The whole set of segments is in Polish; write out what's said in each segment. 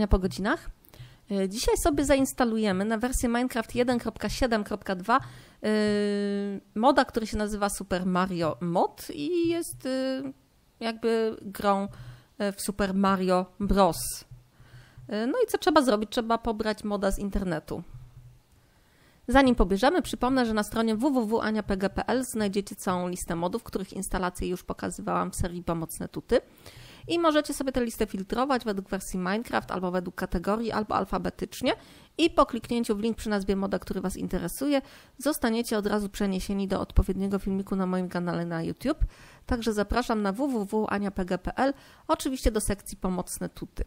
tu Ania po godzinach. E, dzisiaj sobie zainstalujemy na wersję Minecraft 1.7.2 e, moda, który się nazywa Super Mario Mod i jest e, jakby grą w Super Mario Bros. No i co trzeba zrobić? Trzeba pobrać moda z internetu. Zanim pobierzemy, przypomnę, że na stronie www.aniapg.pl znajdziecie całą listę modów, których instalację już pokazywałam w serii Pomocne Tuty. I możecie sobie tę listę filtrować według wersji Minecraft, albo według kategorii, albo alfabetycznie. I po kliknięciu w link przy nazwie moda, który Was interesuje, zostaniecie od razu przeniesieni do odpowiedniego filmiku na moim kanale na YouTube. Także zapraszam na www.aniapg.pl, oczywiście do sekcji Pomocne Tuty.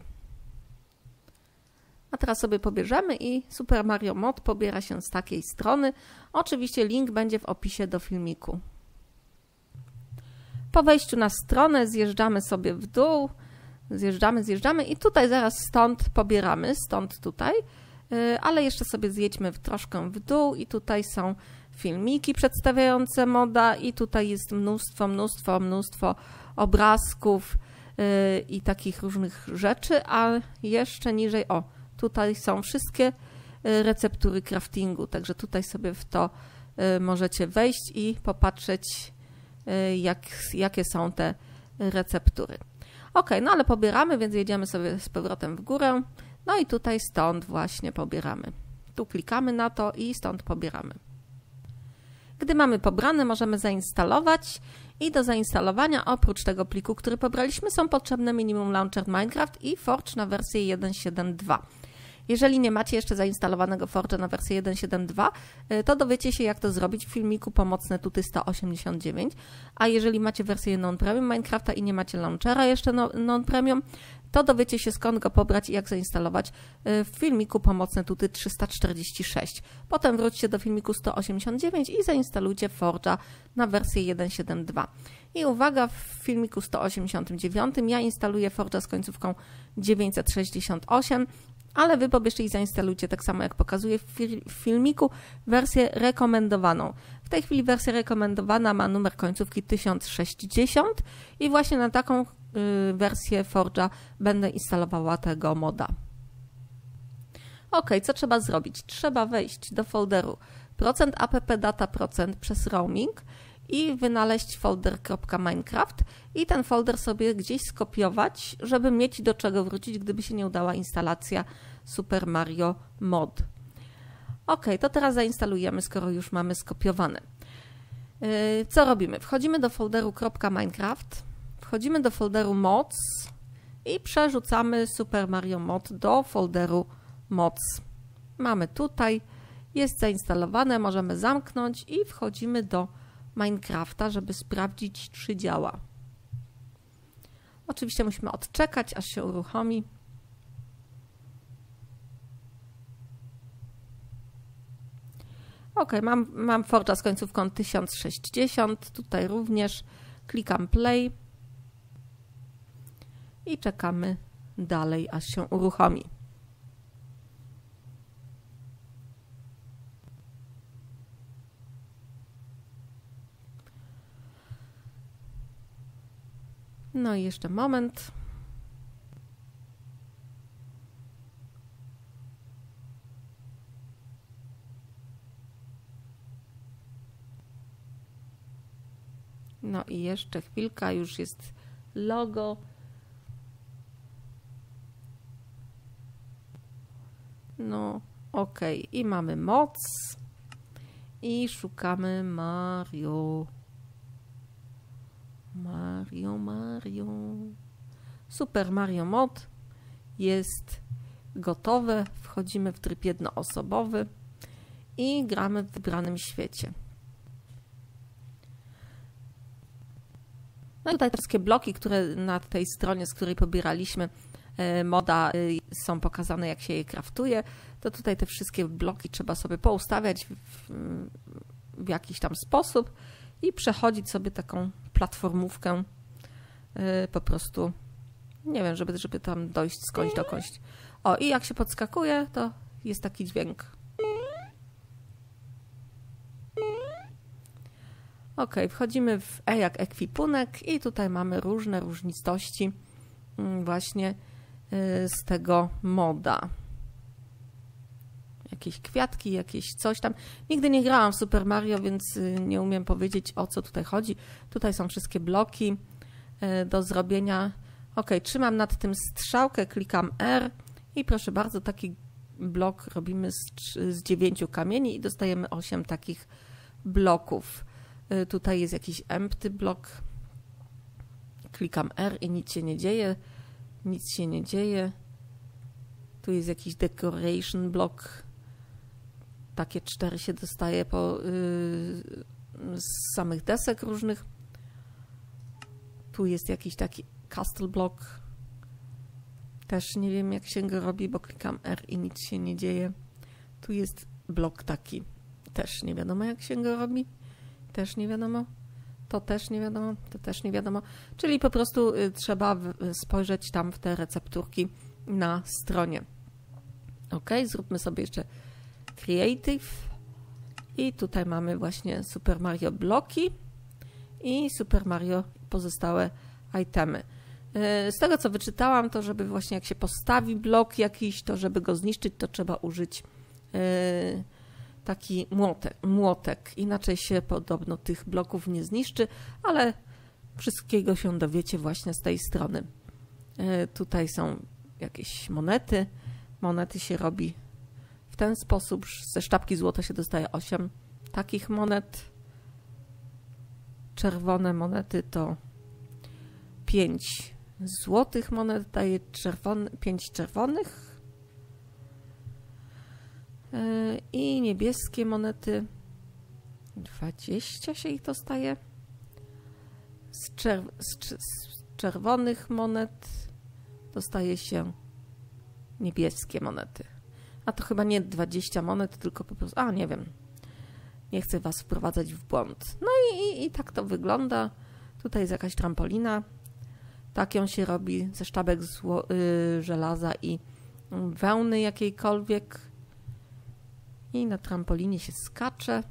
A teraz sobie pobierzemy i Super Mario Mod pobiera się z takiej strony. Oczywiście link będzie w opisie do filmiku. Po wejściu na stronę zjeżdżamy sobie w dół, zjeżdżamy, zjeżdżamy i tutaj zaraz stąd pobieramy, stąd tutaj, y, ale jeszcze sobie zjedźmy w troszkę w dół i tutaj są filmiki przedstawiające moda i tutaj jest mnóstwo, mnóstwo, mnóstwo obrazków y, i takich różnych rzeczy, a jeszcze niżej, o, tutaj są wszystkie y, receptury craftingu, także tutaj sobie w to możecie wejść i popatrzeć jak, jakie są te receptury. Ok, no ale pobieramy, więc jedziemy sobie z powrotem w górę. No i tutaj stąd właśnie pobieramy. Tu klikamy na to i stąd pobieramy. Gdy mamy pobrane, możemy zainstalować i do zainstalowania oprócz tego pliku, który pobraliśmy, są potrzebne minimum launcher Minecraft i Forge na wersję 1.7.2. Jeżeli nie macie jeszcze zainstalowanego Forge'a na wersję 1.7.2, y, to dowiecie się, jak to zrobić w filmiku Pomocne Tuty 189. A jeżeli macie wersję non-premium Minecrafta i nie macie launchera jeszcze no, non-premium, to dowiecie się skąd go pobrać i jak zainstalować y, w filmiku Pomocne Tuty 346. Potem wróćcie do filmiku 189 i zainstalujcie Forge'a na wersję 1.7.2. I uwaga, w filmiku 189 ja instaluję Forge'a z końcówką 968 ale wy pobierzcie i zainstalujcie tak samo jak pokazuję w, filmiku wersję rekomendowaną. W tej chwili wersja rekomendowana ma numer końcówki 1060 i właśnie na taką y, wersję Forge'a będę instalowała tego moda. Ok, co trzeba zrobić? Trzeba wejść do folderu procent app data procent przez roaming i wynaleźć folder .minecraft i ten folder sobie gdzieś skopiować, żeby mieć do czego wrócić, gdyby się nie udała instalacja Super Mario Mod. Ok, to teraz zainstalujemy, skoro już mamy skopiowane. Yy, co robimy? Wchodzimy do folderu .minecraft, wchodzimy do folderu mods i przerzucamy Super Mario Mod do folderu mods. Mamy tutaj, jest zainstalowane, możemy zamknąć i wchodzimy do Minecrafta, żeby sprawdzić, czy działa. Oczywiście musimy odczekać, aż się uruchomi. Ok, mam, mam Forge'a z końcówką 1060, tutaj również klikam play i czekamy dalej, aż się uruchomi. No i jeszcze moment. No i jeszcze chwilka, już jest logo. No, ok. I mamy moc. I szukamy Mario. Mario, Mario. Super Mario Mod jest gotowe. Wchodzimy w tryb jednoosobowy i gramy w wybranym świecie. No i tutaj wszystkie bloki, które na tej stronie, z której pobieraliśmy e, moda, e, są pokazane, jak się je kraftuje, to tutaj te wszystkie bloki trzeba sobie poustawiać w, w jakiś tam sposób i przechodzić sobie taką platformówkę y, po prostu, nie wiem, żeby, żeby tam dojść skądś dokądś. O, i jak się podskakuje, to jest taki dźwięk. Ok, wchodzimy w E jak ekwipunek i tutaj mamy różne różnistości mm, właśnie z tego moda. Jakieś kwiatki, jakieś coś tam. Nigdy nie grałam w Super Mario, więc nie umiem powiedzieć o co tutaj chodzi. Tutaj są wszystkie bloki do zrobienia. Ok, trzymam nad tym strzałkę, klikam R i proszę bardzo, taki blok robimy z, 9 kamieni i dostajemy 8 takich bloków. Y, tutaj jest jakiś empty blok. Klikam R i nic się nie dzieje. Nic się nie dzieje. Tu jest jakiś decoration block. Takie cztery się dostaje po, yy, z samych desek różnych. Tu jest jakiś taki castle block. Też nie wiem jak się go robi, bo klikam R i nic się nie dzieje. Tu jest blok taki. Też nie wiadomo jak się go robi. Też nie wiadomo. To też nie wiadomo, to też nie wiadomo. Czyli po prostu y, trzeba spojrzeć tam w te recepturki na stronie. Ok, zróbmy sobie jeszcze Creative. I tutaj mamy właśnie Super Mario bloki i Super Mario pozostałe itemy. Y, z tego co wyczytałam, to żeby właśnie jak się postawi blok jakiś, to żeby go zniszczyć, to trzeba użyć y, taki młotek, młotek. Inaczej się podobno tych bloków nie zniszczy, ale wszystkiego się dowiecie właśnie z tej strony. E, tutaj są jakieś monety. Monety się robi w ten sposób. Ze sztabki złota się dostaje 8 takich monet. Czerwone monety to 5 złotych monet daje czerwony, 5 czerwonych E, I niebieskie monety. 20 się ich dostaje. Z, czerw z, z czerwonych monet dostaje się niebieskie monety. A to chyba nie 20 monet, tylko po prostu. A nie wiem. Nie chcę Was wprowadzać w błąd. No i, i, i tak to wygląda. Tutaj jest jakaś trampolina. Tak ją się robi ze sztabek zło, y, żelaza i wełny jakiejkolwiek i na trampolinie się skacze.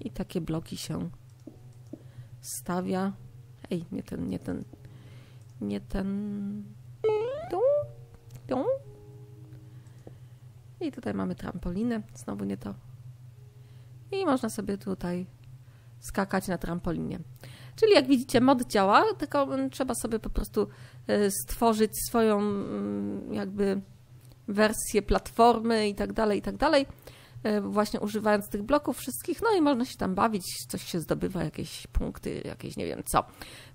I takie bloki się stawia. Ej, nie ten, nie ten, nie ten. I tutaj mamy trampolinę, znowu nie to. I można sobie tutaj skakać na trampolinie. Czyli jak widzicie, mod działa, tylko trzeba sobie po prostu e, stworzyć swoją mm, jakby wersję platformy i tak dalej, i tak dalej, właśnie używając tych bloków wszystkich, no i można się tam bawić, coś się zdobywa, jakieś punkty, jakieś nie wiem co.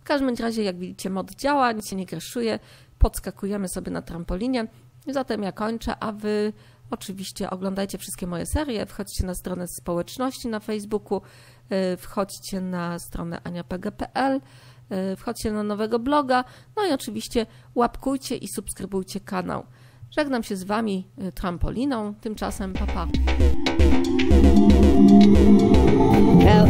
W każdym razie, jak widzicie, mod działa, nic się nie kraszuje, podskakujemy sobie na trampolinie, zatem ja kończę, a wy oczywiście oglądajcie wszystkie moje serie, wchodźcie na stronę społeczności na Facebooku, E, wchodźcie na stronę aniapg.pl, e, wchodźcie na nowego bloga, no i oczywiście łapkujcie i subskrybujcie kanał. Żegnam się z Wami y, trampoliną, tymczasem papa. Pa.